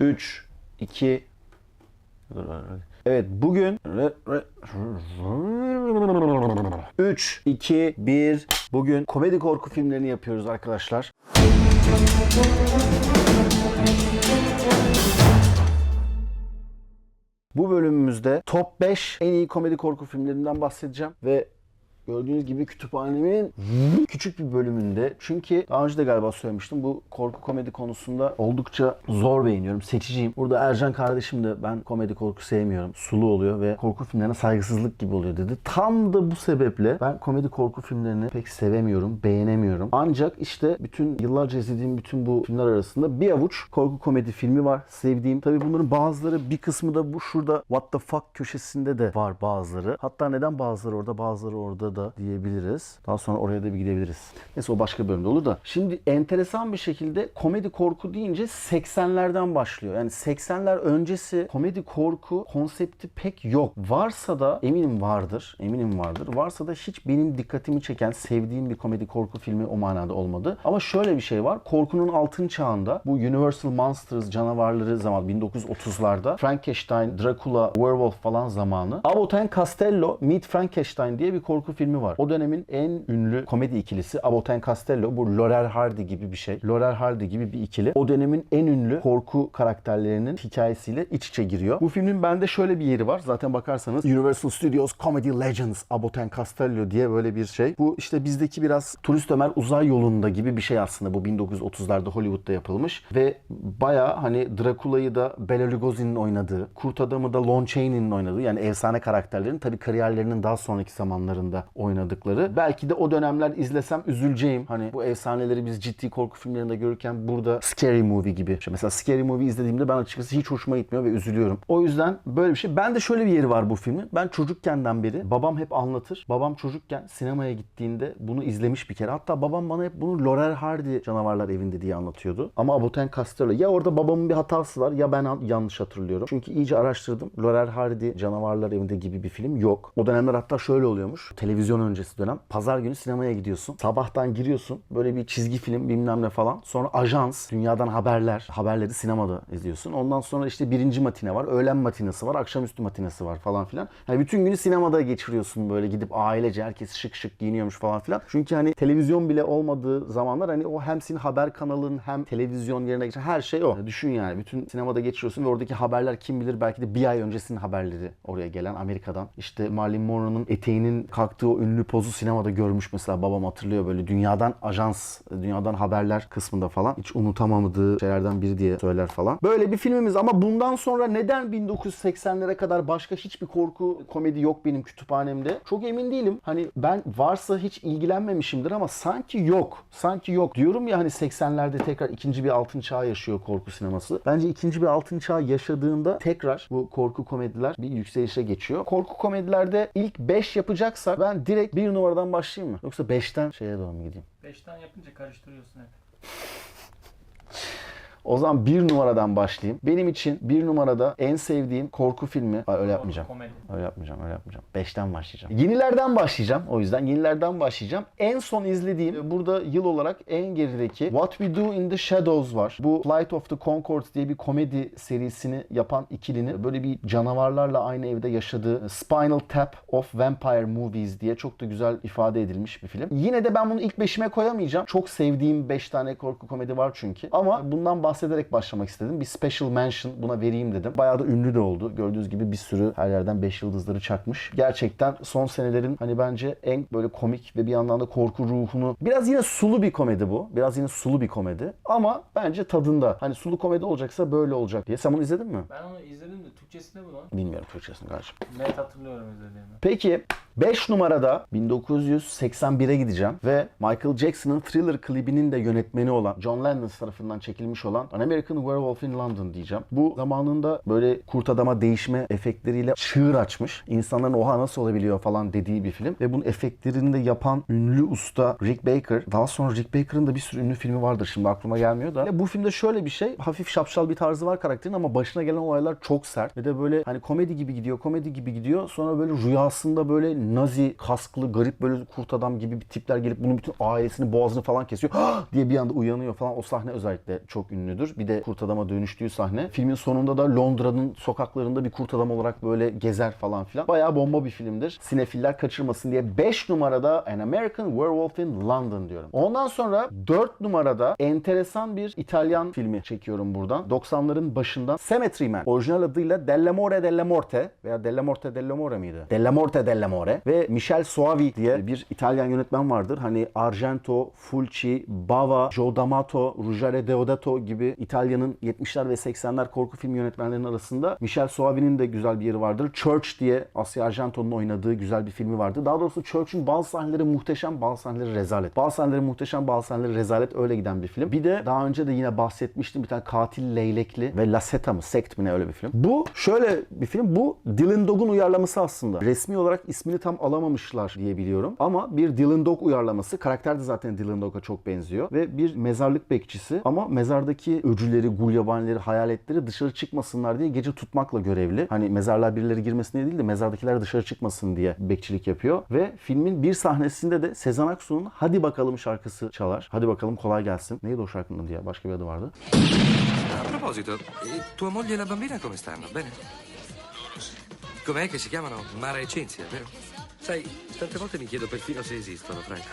3, 2, Evet bugün 3, 2, 1 Bugün komedi korku filmlerini yapıyoruz arkadaşlar. Bu bölümümüzde top 5 en iyi komedi korku filmlerinden bahsedeceğim ve Gördüğünüz gibi kütüphanemin küçük bir bölümünde. Çünkü daha önce de galiba söylemiştim. Bu korku komedi konusunda oldukça zor beğeniyorum. Seçiciyim. Burada Ercan kardeşim de ben komedi korku sevmiyorum. Sulu oluyor ve korku filmlerine saygısızlık gibi oluyor dedi. Tam da bu sebeple ben komedi korku filmlerini pek sevemiyorum, beğenemiyorum. Ancak işte bütün yıllarca izlediğim bütün bu filmler arasında bir avuç korku komedi filmi var sevdiğim. Tabii bunların bazıları bir kısmı da bu şurada what the fuck köşesinde de var bazıları. Hatta neden bazıları orada bazıları orada da diyebiliriz. Daha sonra oraya da bir gidebiliriz. Neyse o başka bölümde olur da. Şimdi enteresan bir şekilde komedi korku deyince 80'lerden başlıyor. Yani 80'ler öncesi komedi korku konsepti pek yok. Varsa da eminim vardır. Eminim vardır. Varsa da hiç benim dikkatimi çeken, sevdiğim bir komedi korku filmi o manada olmadı. Ama şöyle bir şey var. Korkunun altın çağında bu Universal Monsters canavarları zaman 1930'larda Frankenstein, Dracula, Werewolf falan zamanı Abbott Costello Meet Frankenstein diye bir korku filmi var. O dönemin en ünlü komedi ikilisi Abbott and Costello bu Laurel Hardy gibi bir şey. Laurel Hardy gibi bir ikili. O dönemin en ünlü korku karakterlerinin hikayesiyle iç içe giriyor. Bu filmin bende şöyle bir yeri var. Zaten bakarsanız Universal Studios Comedy Legends Abbott and Costello diye böyle bir şey. Bu işte bizdeki biraz Turist Ömer uzay yolunda gibi bir şey aslında. Bu 1930'larda Hollywood'da yapılmış ve baya hani Dracula'yı da Bela Lugosi'nin oynadığı, Kurt Adam'ı da Lon Chaney'nin oynadığı yani efsane karakterlerin tabii kariyerlerinin daha sonraki zamanlarında oynadıkları. Belki de o dönemler izlesem üzüleceğim. Hani bu efsaneleri biz ciddi korku filmlerinde görürken burada Scary Movie gibi. İşte mesela Scary Movie izlediğimde ben açıkçası hiç hoşuma gitmiyor ve üzülüyorum. O yüzden böyle bir şey. Ben de şöyle bir yeri var bu filmin. Ben çocukkenden beri babam hep anlatır. Babam çocukken sinemaya gittiğinde bunu izlemiş bir kere. Hatta babam bana hep bunu Laurel Hardy canavarlar evinde diye anlatıyordu. Ama Abbott and Costello ya orada babamın bir hatası var ya ben an- yanlış hatırlıyorum. Çünkü iyice araştırdım. Laurel Hardy canavarlar evinde gibi bir film yok. O dönemler hatta şöyle oluyormuş. Televizyon öncesi dönem. Pazar günü sinemaya gidiyorsun. Sabahtan giriyorsun. Böyle bir çizgi film bilmem ne falan. Sonra ajans, dünyadan haberler. Haberleri sinemada izliyorsun. Ondan sonra işte birinci matine var. Öğlen matinesi var. Akşamüstü matinesi var falan filan. Yani bütün günü sinemada geçiriyorsun böyle gidip ailece herkes şık şık giyiniyormuş falan filan. Çünkü hani televizyon bile olmadığı zamanlar hani o hem senin haber kanalın hem televizyon yerine geçen her şey o. Düşün yani bütün sinemada geçiriyorsun ve oradaki haberler kim bilir belki de bir ay öncesinin haberleri oraya gelen Amerika'dan. İşte Marilyn Monroe'nun eteğinin kalktığı ünlü pozu sinemada görmüş mesela babam hatırlıyor böyle dünyadan ajans, dünyadan haberler kısmında falan. Hiç unutamadığı şeylerden biri diye söyler falan. Böyle bir filmimiz ama bundan sonra neden 1980'lere kadar başka hiçbir korku komedi yok benim kütüphanemde? Çok emin değilim. Hani ben varsa hiç ilgilenmemişimdir ama sanki yok. Sanki yok. Diyorum ya hani 80'lerde tekrar ikinci bir altın çağ yaşıyor korku sineması. Bence ikinci bir altın çağ yaşadığında tekrar bu korku komediler bir yükselişe geçiyor. Korku komedilerde ilk 5 yapacaksak ben direkt bir numaradan başlayayım mı? Yoksa 5'ten şeye doğru mu gideyim? 5'ten yapınca karıştırıyorsun hep. O zaman bir numaradan başlayayım. Benim için bir numarada en sevdiğim korku filmi... Ay, öyle yapmayacağım. Komedi. Öyle yapmayacağım, öyle yapmayacağım. Beşten başlayacağım. Yenilerden başlayacağım. O yüzden yenilerden başlayacağım. En son izlediğim, burada yıl olarak en gerideki What We Do in the Shadows var. Bu Flight of the Conchords diye bir komedi serisini yapan ikilinin böyle bir canavarlarla aynı evde yaşadığı Spinal Tap of Vampire Movies diye çok da güzel ifade edilmiş bir film. Yine de ben bunu ilk beşime koyamayacağım. Çok sevdiğim 5 tane korku komedi var çünkü. Ama bundan bahsederek başlamak istedim. Bir special mention buna vereyim dedim. Bayağı da ünlü de oldu. Gördüğünüz gibi bir sürü her yerden 5 yıldızları çakmış. Gerçekten son senelerin hani bence en böyle komik ve bir yandan da korku ruhunu biraz yine sulu bir komedi bu. Biraz yine sulu bir komedi. Ama bence tadında. Hani sulu komedi olacaksa böyle olacak diye. Sen bunu izledin mi? Ben onu izledim de Türkçesi ne bunun? Bilmiyorum Türkçesini kardeşim. Net hatırlıyorum izlediğimi. Peki 5 numarada 1981'e gideceğim ve Michael Jackson'ın Thriller klibinin de yönetmeni olan John Landis tarafından çekilmiş olan An American Werewolf in London diyeceğim. Bu zamanında böyle kurt adama değişme efektleriyle çığır açmış. İnsanların oha nasıl olabiliyor falan dediği bir film. Ve bunun efektlerini de yapan ünlü usta Rick Baker. Daha sonra Rick Baker'ın da bir sürü ünlü filmi vardır şimdi aklıma gelmiyor da. Ve bu filmde şöyle bir şey. Hafif şapşal bir tarzı var karakterin ama başına gelen olaylar çok sert. ve de böyle hani komedi gibi gidiyor, komedi gibi gidiyor. Sonra böyle rüyasında böyle nazi kasklı garip böyle kurt adam gibi bir tipler gelip bunun bütün ailesini boğazını falan kesiyor diye bir anda uyanıyor falan. O sahne özellikle çok ünlüdür. Bir de kurt adama dönüştüğü sahne. Filmin sonunda da Londra'nın sokaklarında bir kurt adam olarak böyle gezer falan filan. Bayağı bomba bir filmdir. Sinefiller kaçırmasın diye 5 numarada An American Werewolf in London diyorum. Ondan sonra 4 numarada enteresan bir İtalyan filmi çekiyorum buradan. 90'ların başından Cemetery Man. Orijinal adıyla Della More Della Morte veya Della Morte Della More miydi? Della Morte Della More ve Michel Soavi diye bir İtalyan yönetmen vardır. Hani Argento, Fulci, Bava, Joe D'Amato, Ruggero Deodato gibi İtalya'nın 70'ler ve 80'ler korku film yönetmenlerinin arasında Michel Soavi'nin de güzel bir yeri vardır. Church diye Asya Argento'nun oynadığı güzel bir filmi vardı. Daha doğrusu Church'ün bazı sahneleri muhteşem, bazı sahneleri rezalet. Bazı sahneleri muhteşem, bazı sahneleri rezalet öyle giden bir film. Bir de daha önce de yine bahsetmiştim bir tane katil leylekli ve La Seta mı, Sekt mi ne öyle bir film. Bu şöyle bir film. Bu Dylan Dog'un uyarlaması aslında. Resmi olarak ismini tam alamamışlar diye biliyorum. Ama bir Dylan Dog uyarlaması. Karakter de zaten Dylan Dog'a çok benziyor. Ve bir mezarlık bekçisi. Ama mezardaki öcüleri, gulyabanileri, hayaletleri dışarı çıkmasınlar diye gece tutmakla görevli. Hani mezarlığa birileri girmesin diye değil de mezardakiler dışarı çıkmasın diye bekçilik yapıyor. Ve filmin bir sahnesinde de Sezen Aksu'nun Hadi Bakalım şarkısı çalar. Hadi bakalım kolay gelsin. Neydi o şarkının adı ya? Başka bir adı vardı. A proposito, e tua moglie e la bambina come stanno? Bene? Com'è che si chiamano? Mara e Cinzia, vero? Sai, tante volte mi chiedo perfino se esistono, Frank.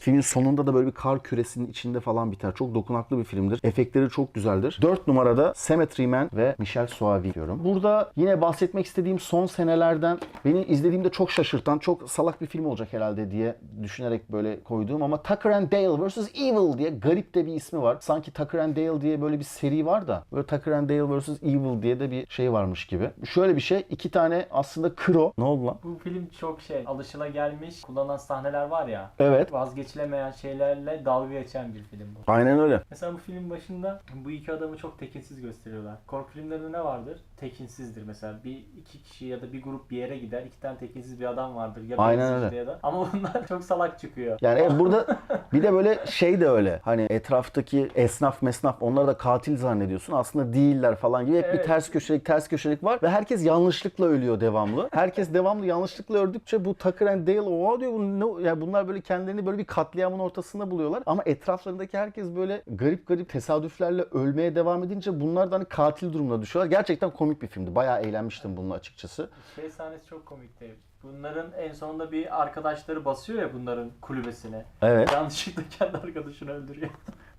Filmin sonunda da böyle bir kar küresinin içinde falan biter. Çok dokunaklı bir filmdir. Efektleri çok güzeldir. 4 numarada Cemetery Man ve Michel Soavi diyorum. Burada yine bahsetmek istediğim son senelerden beni izlediğimde çok şaşırtan, çok salak bir film olacak herhalde diye düşünerek böyle koyduğum ama Tucker and Dale vs. Evil diye garip de bir ismi var. Sanki Tucker and Dale diye böyle bir seri var da böyle Tucker and Dale vs. Evil diye de bir şey varmış gibi. Şöyle bir şey. iki tane aslında kro. Ne oldu lan? Bu film çok şey alışılagelmiş kullanılan sahneler var ya. Evet. Vazgeçilemeyen şeylerle dalga geçen bir film bu. Aynen öyle. Mesela bu film başında bu iki adamı çok tekinsiz gösteriyorlar. Korku filmlerinde ne vardır? Tekinsizdir mesela. Bir iki kişi ya da bir grup bir yere gider. iki tane tekinsiz bir adam vardır. Ya Aynen öyle. Ya da. Ama bunlar çok salak çıkıyor. Yani evet, burada bir de böyle şey de öyle. Hani etraftaki esnaf mesnaf onları da katil zannediyorsun. Aslında değiller falan gibi. Hep bir Evet. ters köşelik ters köşelik var. Ve herkes yanlışlıkla ölüyor devamlı. Herkes devamlı yanlışlıkla öldükçe bu Tucker and Dale o diyor. Bu ne? Yani bunlar böyle kendilerini böyle bir katliamın ortasında buluyorlar. Ama etraflarındaki herkes böyle garip garip tesadüflerle ölmeye devam edince bunlar da hani katil durumuna düşüyorlar. Gerçekten komik bir filmdi. Bayağı eğlenmiştim bununla açıkçası. Şey sahnesi çok komikti. Bunların en sonunda bir arkadaşları basıyor ya bunların kulübesine. Evet. Yanlışlıkla kendi arkadaşını öldürüyor.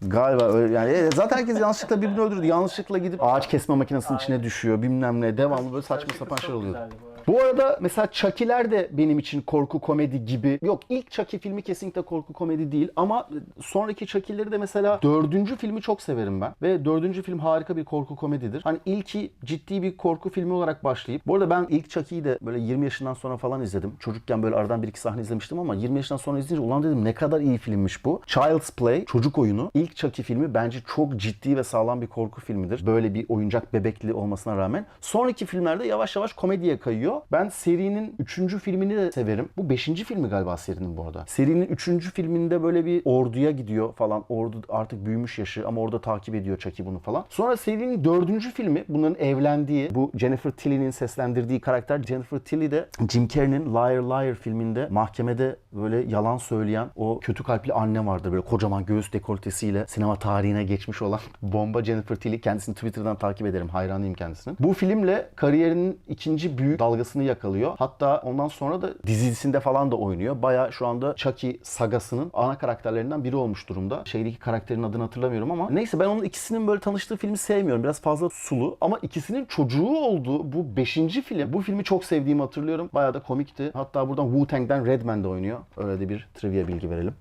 Galiba öyle yani e, zaten herkes yanlışlıkla birini öldürdü. Yanlışlıkla gidip ağaç kesme makinesinin içine Aynen. düşüyor bilmem ne. Devamlı böyle saçma sapan şeyler oluyor. güzeldi bu arada. Bu arada mesela Chucky'ler de benim için korku komedi gibi. Yok ilk Chucky filmi kesinlikle korku komedi değil ama sonraki Chucky'leri de mesela dördüncü filmi çok severim ben. Ve dördüncü film harika bir korku komedidir. Hani ilki ciddi bir korku filmi olarak başlayıp. Bu arada ben ilk Chucky'yi de böyle 20 yaşından sonra falan izledim. Çocukken böyle aradan bir iki sahne izlemiştim ama 20 yaşından sonra izleyince ulan dedim ne kadar iyi filmmiş bu. Child's Play çocuk oyunu. İlk Chucky filmi bence çok ciddi ve sağlam bir korku filmidir. Böyle bir oyuncak bebekli olmasına rağmen. Sonraki filmlerde yavaş yavaş komediye kayıyor. Ben serinin 3. filmini de severim. Bu 5. filmi galiba serinin bu arada. Serinin 3. filminde böyle bir orduya gidiyor falan. Ordu artık büyümüş yaşı ama orada takip ediyor Chucky bunu falan. Sonra serinin 4. filmi bunların evlendiği bu Jennifer Tilly'nin seslendirdiği karakter Jennifer Tilly de Jim Carrey'nin Liar Liar filminde mahkemede böyle yalan söyleyen o kötü kalpli anne vardır. Böyle kocaman göğüs dekoltesiyle sinema tarihine geçmiş olan bomba Jennifer Tilly. Kendisini Twitter'dan takip ederim. Hayranıyım kendisinin. Bu filmle kariyerinin ikinci büyük dalgasını yakalıyor. Hatta ondan sonra da dizisinde falan da oynuyor. Baya şu anda Chucky sagasının ana karakterlerinden biri olmuş durumda. Şeydeki karakterin adını hatırlamıyorum ama neyse ben onun ikisinin böyle tanıştığı filmi sevmiyorum. Biraz fazla sulu ama ikisinin çocuğu olduğu bu beşinci film. Bu filmi çok sevdiğimi hatırlıyorum. Bayağı da komikti. Hatta buradan Wu-Tang'den Redman de oynuyor. Öyle de bir trivia bilgi verelim.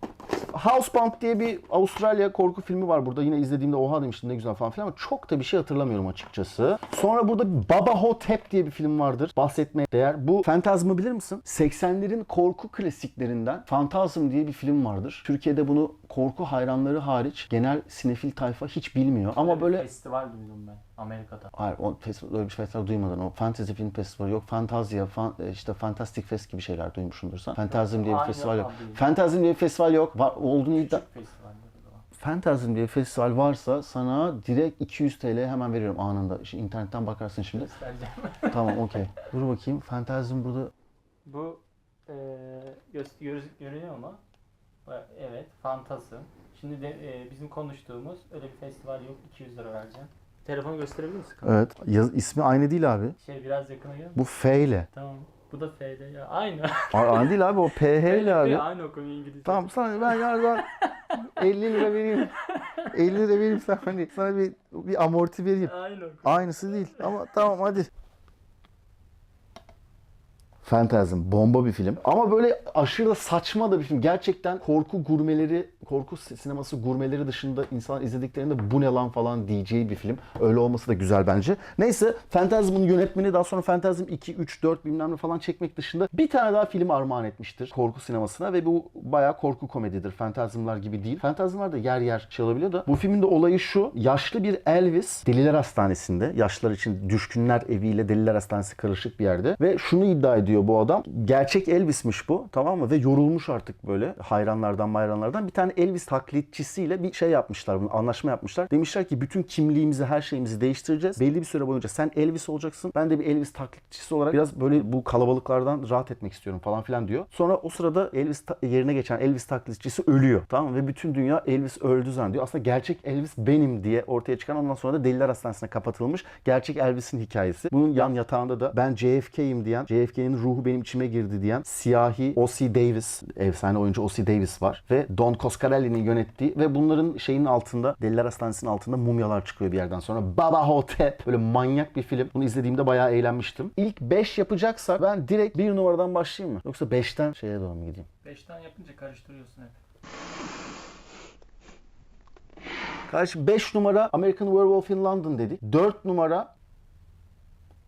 Housebound diye bir Avustralya korku filmi var burada. Yine izlediğimde oha demiştim ne güzel falan filan ama çok da bir şey hatırlamıyorum açıkçası. Sonra burada Baba Hotep diye bir film vardır. Bahsetmeye değer. Bu Fantazm'ı bilir misin? 80'lerin korku klasiklerinden Fantazm diye bir film vardır. Türkiye'de bunu korku hayranları hariç genel sinefil tayfa hiç bilmiyor. Ama böyle Festival duydum ben Amerika'da. Hayır, o festival, öyle bir festival duymadın. O Fantasy Film Festivali yok. Fantazya, fan, e, işte Fantastic Fest gibi şeyler duymuşsundur sen. Fantazm diye bir festival yok. Fantazm diye bir festival yok. Var, olduğunu iddia... Küçük Phantasm diye festival varsa sana direkt 200 TL hemen veriyorum anında. Şimdi internetten bakarsın şimdi. Göstereceğim. tamam okey. Dur bakayım. Phantasm burada Bu eee gö- gör- görünüyor mu? Ba- Evet, Fantasm. Şimdi de eee, bizim konuştuğumuz öyle bir festival yok. 200 lira vereceğim. Telefonu gösterebilir misin? Evet. Yaz, ismi aynı değil abi. Şey biraz yakına gel. Bu F ile. Tamam. Bu da F'de ya. Aynı. Aynı değil abi o PH ile abi. Aynı okunuyor İngilizce. Tamam sana ben galiba 50 lira vereyim. 50 lira vereyim sana hani sana bir bir amorti vereyim. Okunuyor. Aynısı değil ama tamam hadi. Phantasm bomba bir film. Ama böyle aşırı da saçma da bir film. Gerçekten korku gurmeleri, korku sineması gurmeleri dışında insan izlediklerinde bu ne lan falan diyeceği bir film. Öyle olması da güzel bence. Neyse Phantasm'ın yönetmeni daha sonra Phantasm 2, 3, 4 bilmem ne falan çekmek dışında bir tane daha film armağan etmiştir korku sinemasına ve bu bayağı korku komedidir. Phantasm'lar gibi değil. Phantasm'lar da yer yer olabiliyor da bu filmin de olayı şu. Yaşlı bir Elvis Deliler Hastanesi'nde. Yaşlılar için düşkünler eviyle Deliler Hastanesi karışık bir yerde. Ve şunu iddia ediyor bu adam. Gerçek Elvis'miş bu tamam mı? Ve yorulmuş artık böyle hayranlardan hayranlardan. Bir tane Elvis taklitçisiyle bir şey yapmışlar. Bunu anlaşma yapmışlar. Demişler ki bütün kimliğimizi her şeyimizi değiştireceğiz. Belli bir süre boyunca sen Elvis olacaksın. Ben de bir Elvis taklitçisi olarak biraz böyle bu kalabalıklardan rahat etmek istiyorum falan filan diyor. Sonra o sırada Elvis yerine geçen Elvis taklitçisi ölüyor. Tamam mı? Ve bütün dünya Elvis öldü zannediyor. Aslında gerçek Elvis benim diye ortaya çıkan ondan sonra da Deliler Hastanesi'ne kapatılmış. Gerçek Elvis'in hikayesi. Bunun yan yatağında da ben JFK'yim diyen, JFK'nin ruhu benim içime girdi diyen siyahi O.C. Davis, efsane oyuncu O.C. Davis var. Ve Don Coscarelli'nin yönettiği ve bunların şeyin altında, Deliler Hastanesi'nin altında mumyalar çıkıyor bir yerden sonra. Baba Hotep. Böyle manyak bir film. Bunu izlediğimde bayağı eğlenmiştim. İlk 5 yapacaksak ben direkt bir numaradan başlayayım mı? Yoksa 5'ten şeye doğru mu gideyim? 5'ten yapınca karıştırıyorsun hep. Kardeşim 5 numara American Werewolf in London dedik. 4 numara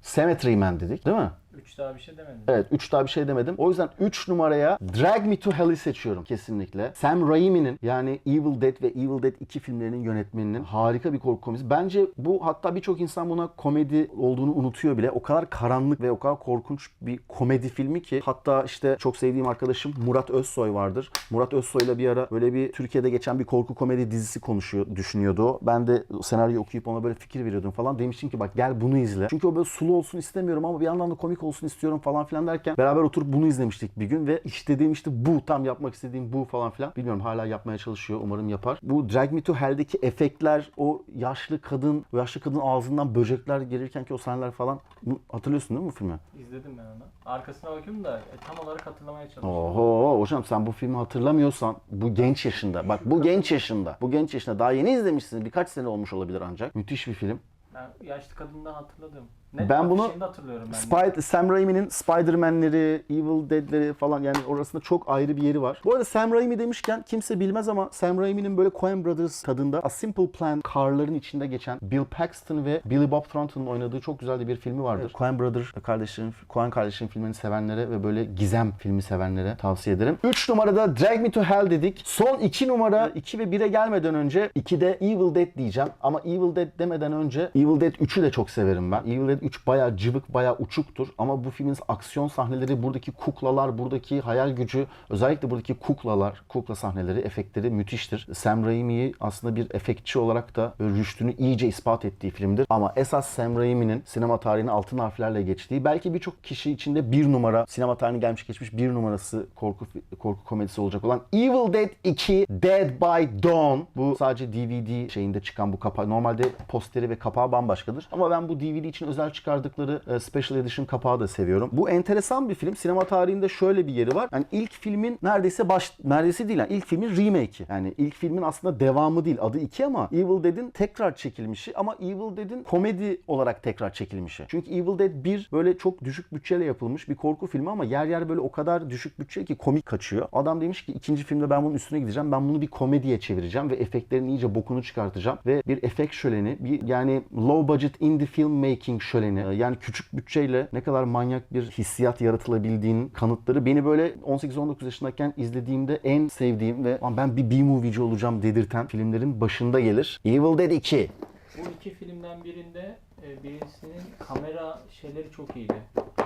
Cemetery Man dedik değil mi? 3 daha bir şey demedin. Evet 3 daha bir şey demedim. O yüzden 3 numaraya Drag Me to Hell'i seçiyorum kesinlikle. Sam Raimi'nin yani Evil Dead ve Evil Dead 2 filmlerinin yönetmeninin harika bir korku komedisi. Bence bu hatta birçok insan buna komedi olduğunu unutuyor bile. O kadar karanlık ve o kadar korkunç bir komedi filmi ki hatta işte çok sevdiğim arkadaşım Murat Özsoy vardır. Murat Özsoy'la bir ara böyle bir Türkiye'de geçen bir korku komedi dizisi konuşuyor, düşünüyordu. Ben de senaryo okuyup ona böyle fikir veriyordum falan. Demiştim ki bak gel bunu izle. Çünkü o böyle sulu olsun istemiyorum ama bir yandan da komik olsun istiyorum falan filan derken beraber oturup bunu izlemiştik bir gün ve işte dediğim işte bu tam yapmak istediğim bu falan filan. Bilmiyorum hala yapmaya çalışıyor. Umarım yapar. Bu Drag Me to Hell'deki efektler o yaşlı kadın, o yaşlı kadın ağzından böcekler gelirken ki o sahneler falan hatırlıyorsun değil mi bu filmi? İzledim ben onu. Arkasına bakıyorum da e, tam olarak hatırlamaya çalışıyorum. Oho hocam sen bu filmi hatırlamıyorsan bu genç yaşında bak bu genç yaşında bu genç yaşında daha yeni izlemişsiniz birkaç sene olmuş olabilir ancak müthiş bir film. Ben yaşlı kadından hatırladım. Ne? Ben bunu Şimdi hatırlıyorum ben. Spider Sam Raimi'nin Spider-Man'leri, Evil Dead'leri falan yani orasında çok ayrı bir yeri var. Bu arada Sam Raimi demişken kimse bilmez ama Sam Raimi'nin böyle Coen Brothers tadında A Simple Plan karların içinde geçen Bill Paxton ve Billy Bob Thornton'un oynadığı çok güzel de bir filmi vardır. Coen Brothers kardeşlerin, Coen kardeşlerin filmlerini sevenlere ve böyle gizem filmi sevenlere tavsiye ederim. 3 numarada Drag Me to Hell dedik. Son 2 numara 2 ve 1'e gelmeden önce 2'de Evil Dead diyeceğim. Ama Evil Dead demeden önce Evil Dead 3'ü de çok severim ben. Evil Dead 3 bayağı cıvık, bayağı uçuktur. Ama bu filmin aksiyon sahneleri, buradaki kuklalar, buradaki hayal gücü, özellikle buradaki kuklalar, kukla sahneleri, efektleri müthiştir. Sam Raimi'yi aslında bir efektçi olarak da rüştünü iyice ispat ettiği filmdir. Ama esas Sam Raimi'nin sinema tarihine altın harflerle geçtiği, belki birçok kişi içinde bir numara, sinema tarihine gelmiş geçmiş bir numarası korku korku komedisi olacak olan Evil Dead 2 Dead by Dawn. Bu sadece DVD şeyinde çıkan bu kapağı. Normalde posteri ve kapağı bambaşkadır. Ama ben bu DVD için özel çıkardıkları e, Special Edition kapağı da seviyorum. Bu enteresan bir film. Sinema tarihinde şöyle bir yeri var. Yani ilk filmin neredeyse baş neredeyse değil yani ilk filmin remake'i. Yani ilk filmin aslında devamı değil. Adı 2 ama Evil Dead'in tekrar çekilmişi ama Evil Dead'in komedi olarak tekrar çekilmişi. Çünkü Evil Dead 1 böyle çok düşük bütçeyle yapılmış bir korku filmi ama yer yer böyle o kadar düşük bütçe ki komik kaçıyor. Adam demiş ki ikinci filmde ben bunun üstüne gideceğim. Ben bunu bir komediye çevireceğim ve efektlerin iyice bokunu çıkartacağım ve bir efekt şöleni, bir yani low budget indie film making şöleni. Yani küçük bütçeyle ne kadar manyak bir hissiyat yaratılabildiğinin kanıtları beni böyle 18-19 yaşındayken izlediğimde en sevdiğim ve "Lan ben bir B-movie'ci olacağım dedirten filmlerin başında gelir. Evil Dead 2. Bu iki filmden birinde e, birincisinin kamera şeyleri çok iyiydi.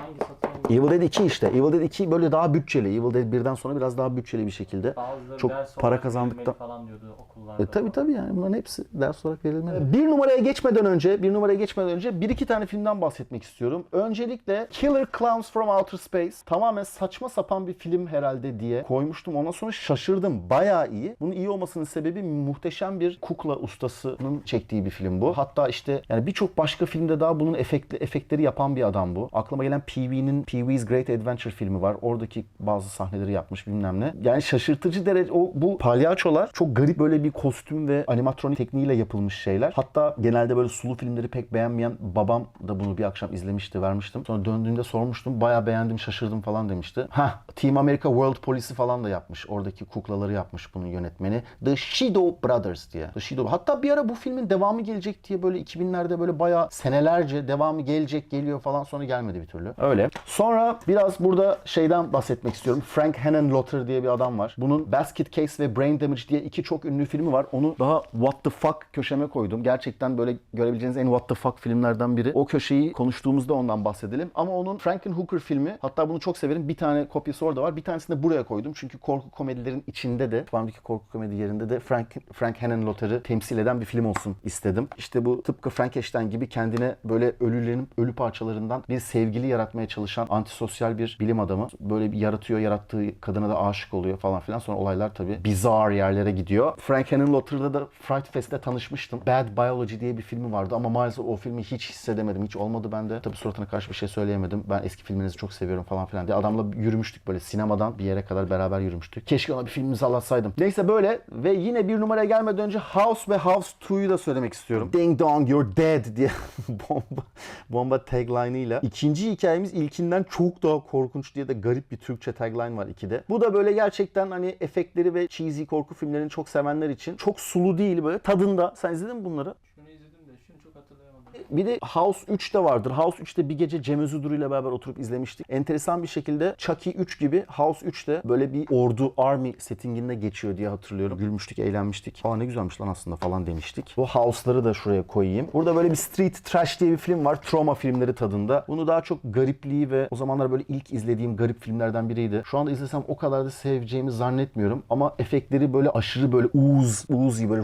Hangi satın Evil Dead 2 işte. Evil Dead 2 böyle daha bütçeli. Evil Dead 1'den sonra biraz daha bütçeli bir şekilde. Bazıları Çok ders para olarak kazandıktan- verilmeli falan diyordu okullarda. E, tabii tabii yani bunların hepsi ders olarak verilmeli. Bir numaraya geçmeden önce, bir numaraya geçmeden önce bir iki tane filmden bahsetmek istiyorum. Öncelikle Killer Clowns from Outer Space. Tamamen saçma sapan bir film herhalde diye koymuştum. Ondan sonra şaşırdım. Bayağı iyi. Bunun iyi olmasının sebebi muhteşem bir kukla ustasının çektiği bir film bu. Hatta işte yani birçok başka filmde daha bunun efektli efektleri yapan bir adam bu. Aklıma gelen Pee-wee'nin Pee-wee's Great Adventure filmi var. Oradaki bazı sahneleri yapmış bilmem ne. Yani şaşırtıcı derece o bu palyaçolar çok garip böyle bir kostüm ve animatronik tekniğiyle yapılmış şeyler. Hatta genelde böyle sulu filmleri pek beğenmeyen babam da bunu bir akşam izlemişti, vermiştim. Sonra döndüğümde sormuştum. Bayağı beğendim, şaşırdım falan demişti. Ha, Team America World Police'i falan da yapmış. Oradaki kuklaları yapmış bunun yönetmeni. The Shadow Brothers diye. The Shadow. Hatta bir ara bu filmin devamı gelecek diye böyle 2000'lerde böyle bayağı senelerce devamı gelecek geliyor falan sonra gelmedi bir türlü. Öyle. Sonra biraz burada şeyden bahsetmek istiyorum. Frank Henenlotter diye bir adam var. Bunun Basket Case ve Brain Damage diye iki çok ünlü filmi var. Onu daha what the fuck köşeme koydum. Gerçekten böyle görebileceğiniz en what the fuck filmlerden biri. O köşeyi konuştuğumuzda ondan bahsedelim. Ama onun Frankenhooker filmi hatta bunu çok severim. Bir tane kopyası orada var. Bir tanesini de buraya koydum. Çünkü korku komedilerin içinde de Farm'daki korku komedi yerinde de Frank, Frank Henenlotter'ı temsil eden bir film olsun istedim. İşte bu tıpkı Frankenstein gibi kendine böyle ölülerin ölü parçalarından bir sevgili yaratmaya çalışan antisosyal bir bilim adamı. Böyle bir yaratıyor, yarattığı kadına da aşık oluyor falan filan. Sonra olaylar tabii bizarre yerlere gidiyor. Frank Henenlotter'da da Fright Fest'te tanışmıştım. Bad Biology diye bir filmi vardı ama maalesef o filmi hiç hissedemedim. Hiç olmadı bende. Tabii suratına karşı bir şey söyleyemedim. Ben eski filmlerinizi çok seviyorum falan filan diye. Adamla yürümüştük böyle sinemadan bir yere kadar beraber yürümüştük. Keşke ona bir film imzalatsaydım. Neyse böyle ve yine bir numaraya gelmeden önce House ve House 2'yu da söylemek istiyorum. Ding dong you're dead diye bomba bomba tagline ile. İkinci hikayemiz ilkinden çok daha korkunç diye de garip bir Türkçe tagline var ikide. Bu da böyle gerçekten hani efektleri ve cheesy korku filmlerini çok sevenler için çok sulu değil böyle tadında. Sen izledin mi bunları? Şunu izledim de şunu çok hatırlayamadım. Bir de House 3'te vardır. House 3'te bir gece Cem Özüdür ile beraber oturup izlemiştik. Enteresan bir şekilde Chucky 3 gibi House 3'te böyle bir ordu army settinginde geçiyor diye hatırlıyorum. Gülmüştük, eğlenmiştik. Aa ne güzelmiş lan aslında falan demiştik. Bu House'ları da şuraya koyayım. Burada böyle bir Street Trash diye bir film var. Trauma filmleri tadında. Bunu daha çok garipliği ve o zamanlar böyle ilk izlediğim garip filmlerden biriydi. Şu anda izlesem o kadar da seveceğimi zannetmiyorum. Ama efektleri böyle aşırı böyle uğuz, uğuz böyle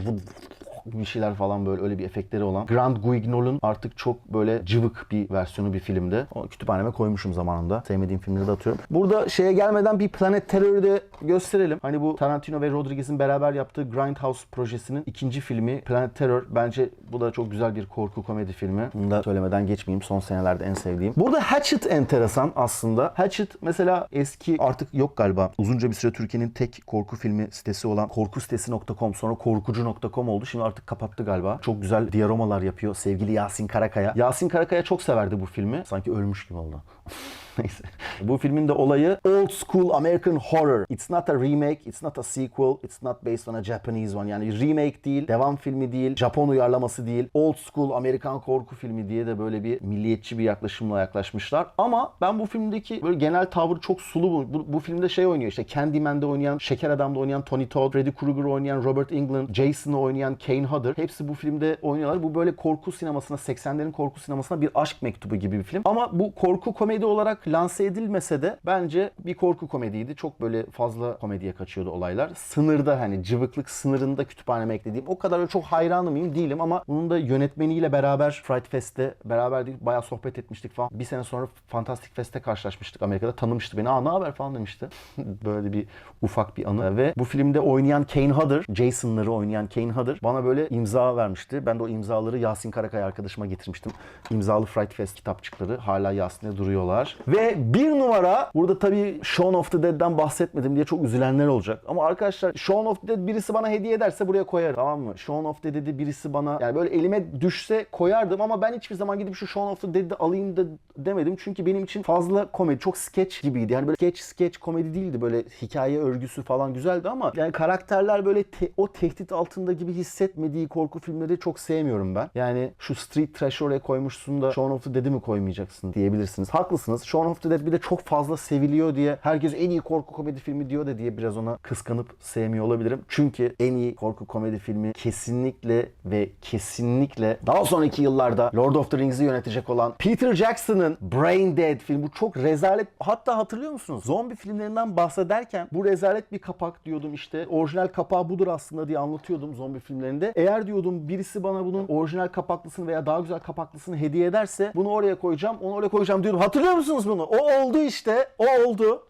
bir şeyler falan böyle öyle bir efektleri olan. Grant Guignol'un artık çok böyle cıvık bir versiyonu bir filmde. O kütüphaneme koymuşum zamanında. Sevmediğim filmleri de atıyorum. Burada şeye gelmeden bir Planet Terror'ı da gösterelim. Hani bu Tarantino ve Rodriguez'in beraber yaptığı Grindhouse projesinin ikinci filmi Planet Terror. Bence bu da çok güzel bir korku komedi filmi. Bunu da söylemeden geçmeyeyim. Son senelerde en sevdiğim. Burada Hatchet enteresan aslında. Hatchet mesela eski artık yok galiba. Uzunca bir süre Türkiye'nin tek korku filmi sitesi olan korkusitesi.com sonra korkucu.com oldu. Şimdi artık kapattı galiba. Çok güzel diyaromalar yapıyor sevgili Yasin Karakaya. Yasin Karakaya çok severdi bu filmi. Sanki ölmüş gibi oldu. Neyse. Bu filmin de olayı old school American horror. It's not a remake, it's not a sequel, it's not based on a Japanese one. Yani remake değil, devam filmi değil, Japon uyarlaması değil. Old school Amerikan korku filmi diye de böyle bir milliyetçi bir yaklaşımla yaklaşmışlar. Ama ben bu filmdeki böyle genel tavrı çok sulu. Bu, bu filmde şey oynuyor işte Candyman'de oynayan, Şeker Adam'da oynayan Tony Todd, Freddy Krueger oynayan Robert Englund, Jason'ı oynayan Kane Hodder. Hepsi bu filmde oynuyorlar. Bu böyle korku sinemasına, 80'lerin korku sinemasına bir aşk mektubu gibi bir film. Ama bu korku komedi olarak lanse edilmese de bence bir korku komediydi. Çok böyle fazla komediye kaçıyordu olaylar. Sınırda hani cıvıklık sınırında kütüphaneme eklediğim. O kadar çok hayranı mıyım değilim ama bunun da yönetmeniyle beraber Fright Fest'te beraberdik. Bayağı sohbet etmiştik falan. Bir sene sonra Fantastic Fest'te karşılaşmıştık Amerika'da. Tanımıştı beni. Aa ne haber falan demişti. böyle bir ufak bir anı. Ve bu filmde oynayan Kane Hodder, Jason'ları oynayan Kane Hodder bana böyle imza vermişti. Ben de o imzaları Yasin Karakaya arkadaşıma getirmiştim. İmzalı Fright Fest kitapçıkları hala Yasin'de duruyorlar. Ve bir numara burada tabii Shaun of the Dead'den bahsetmedim diye çok üzülenler olacak. Ama arkadaşlar Shaun of the Dead birisi bana hediye ederse buraya koyarım. Tamam mı? Shaun of the Dead'i birisi bana yani böyle elime düşse koyardım ama ben hiçbir zaman gidip şu Shaun of the Dead'i alayım da demedim. Çünkü benim için fazla komedi, çok sketch gibiydi. Yani böyle sketch sketch komedi değildi. Böyle hikaye örgüsü falan güzeldi ama yani karakterler böyle te- o tehdit altında gibi hissetmediği korku filmleri çok sevmiyorum ben. Yani şu Street Trash oraya koymuşsun da Shaun of the Dead'i mi koymayacaksın diyebilirsiniz. Haklısınız. Shaun of the Dead bir de çok fazla seviliyor diye herkes en iyi korku komedi filmi diyor da diye biraz ona kıskanıp sevmiyor olabilirim. Çünkü en iyi korku komedi filmi kesinlikle ve kesinlikle daha sonraki yıllarda Lord of the Rings'i yönetecek olan Peter Jackson'ın Brain Dead filmi. Bu çok rezalet. Hatta hatırlıyor musunuz? Zombi filmlerinden bahsederken bu rezalet bir kapak diyordum işte. Orijinal kapağı budur aslında diye anlatıyordum zombi filmlerinde. Eğer diyordum birisi bana bunun orijinal kapaklısını veya daha güzel kapaklısını hediye ederse bunu oraya koyacağım, onu oraya koyacağım diyordum. Hatırlıyor musunuz bunu? O oldu işte. O oldu.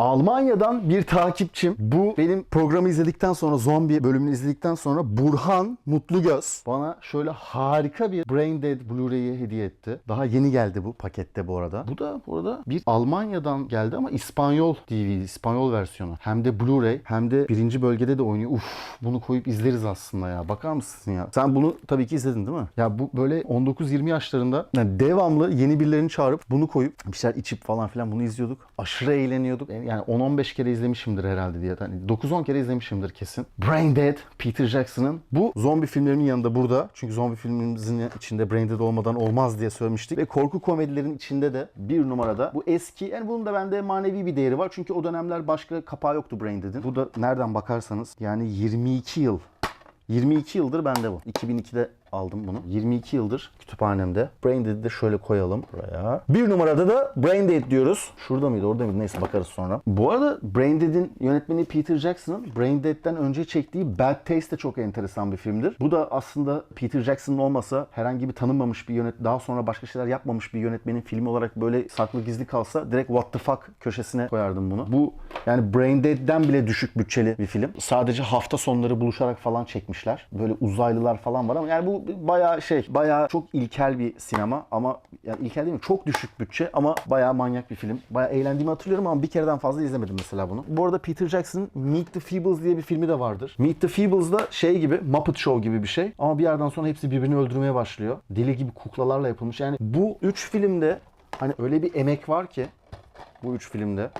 Almanya'dan bir takipçim bu benim programı izledikten sonra zombi bölümünü izledikten sonra Burhan Mutlugöz bana şöyle harika bir Brain Dead Blu-ray'i hediye etti. Daha yeni geldi bu pakette bu arada. Bu da bu arada bir Almanya'dan geldi ama İspanyol DVD, İspanyol versiyonu. Hem de Blu-ray hem de birinci bölgede de oynuyor. Uf bunu koyup izleriz aslında ya. Bakar mısın ya? Sen bunu tabii ki izledin değil mi? Ya bu böyle 19-20 yaşlarında yani devamlı yeni birilerini çağırıp bunu koyup bir şeyler içip falan filan bunu izliyorduk. Aşırı eğleniyorduk. 10-15 kere izlemişimdir herhalde diye. Yani 9-10 kere izlemişimdir kesin. Brain Dead, Peter Jackson'ın. Bu zombi filmlerimin yanında burada. Çünkü zombi filmimizin içinde Brain Dead olmadan olmaz diye söylemiştik. Ve korku komedilerin içinde de bir numarada. Bu eski, yani bunun da bende manevi bir değeri var. Çünkü o dönemler başka kapağı yoktu Brain Dead'in. Bu da nereden bakarsanız yani 22 yıl 22 yıldır bende bu. 2002'de aldım bunu. 22 yıldır kütüphanemde. Brain Dead'i de şöyle koyalım buraya. Bir numarada da Brain Dead diyoruz. Şurada mıydı orada mıydı neyse bakarız sonra. Bu arada Brain Dead'in yönetmeni Peter Jackson'ın Brain Dead'den önce çektiği Bad Taste de çok enteresan bir filmdir. Bu da aslında Peter Jackson'ın olmasa herhangi bir tanınmamış bir yönet daha sonra başka şeyler yapmamış bir yönetmenin filmi olarak böyle saklı gizli kalsa direkt what the fuck köşesine koyardım bunu. Bu yani Brain Dead'den bile düşük bütçeli bir film. Sadece hafta sonları buluşarak falan çekmişler. Böyle uzaylılar falan var ama yani bu bayağı şey, bayağı çok ilkel bir sinema ama yani ilkel değil mi? Çok düşük bütçe ama bayağı manyak bir film. Bayağı eğlendiğimi hatırlıyorum ama bir kereden fazla izlemedim mesela bunu. Bu arada Peter Jackson'ın Meet the Feebles diye bir filmi de vardır. Meet the Feebles da şey gibi, Muppet Show gibi bir şey ama bir yerden sonra hepsi birbirini öldürmeye başlıyor. Deli gibi kuklalarla yapılmış. Yani bu üç filmde hani öyle bir emek var ki bu üç filmde.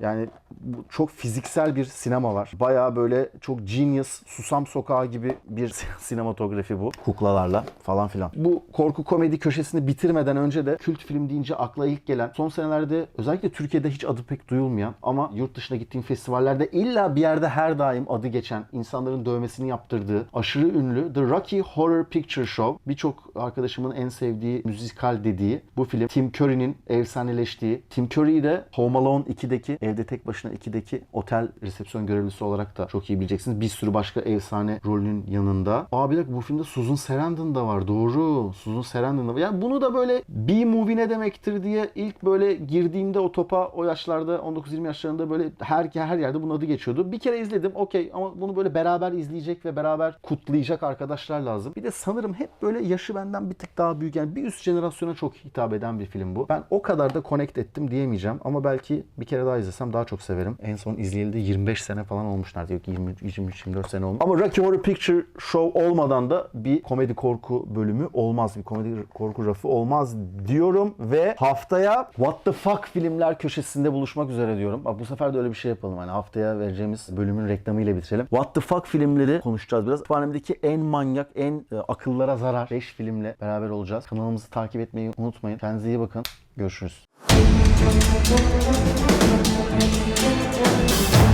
Yani bu çok fiziksel bir sinema var. Bayağı böyle çok genius, Susam Sokağı gibi bir sinematografi bu. Kuklalarla falan filan. Bu korku komedi köşesini bitirmeden önce de kült film deyince akla ilk gelen son senelerde özellikle Türkiye'de hiç adı pek duyulmayan ama yurt dışına gittiğim festivallerde illa bir yerde her daim adı geçen insanların dövmesini yaptırdığı aşırı ünlü The Rocky Horror Picture Show. Birçok arkadaşımın en sevdiği müzikal dediği bu film. Tim Curry'nin efsaneleştiği. Tim Curry'i de Home Alone 2'deki Evde Tek Başına 2'deki otel resepsiyon görevlisi olarak da çok iyi bileceksiniz. Bir sürü başka efsane rolünün yanında. Aa bir dakika bu filmde Susan Sarandon da var. Doğru. Susan Sarandon da var. Yani bunu da böyle B-movie ne demektir diye ilk böyle girdiğimde o topa o yaşlarda 19-20 yaşlarında böyle her her yerde bunun adı geçiyordu. Bir kere izledim okey ama bunu böyle beraber izleyecek ve beraber kutlayacak arkadaşlar lazım. Bir de sanırım hep böyle yaşı benden bir tık daha büyük yani bir üst jenerasyona çok hitap eden bir film bu. Ben o kadar da connect ettim diyemeyeceğim ama belki bir kere daha izlesem daha çok severim. En son izleyeli de 25 sene falan olmuş neredeyse. Yok 23-24 sene olmuş. Ama Rocky Horror Picture Show olmadan da bir komedi korku bölümü olmaz. Bir komedi korku rafı olmaz diyorum ve haftaya What the Fuck filmler köşesinde buluşmak üzere diyorum. Bak bu sefer de öyle bir şey yapalım. Hani haftaya vereceğimiz bölümün reklamıyla bitirelim. What the Fuck filmleri konuşacağız biraz. Kütüphanemdeki en manyak, en e, akıllara zarar 5 filmle beraber olacağız. Kanalımızı takip etmeyi unutmayın. Kendinize iyi bakın. Görüşürüz. Thank you.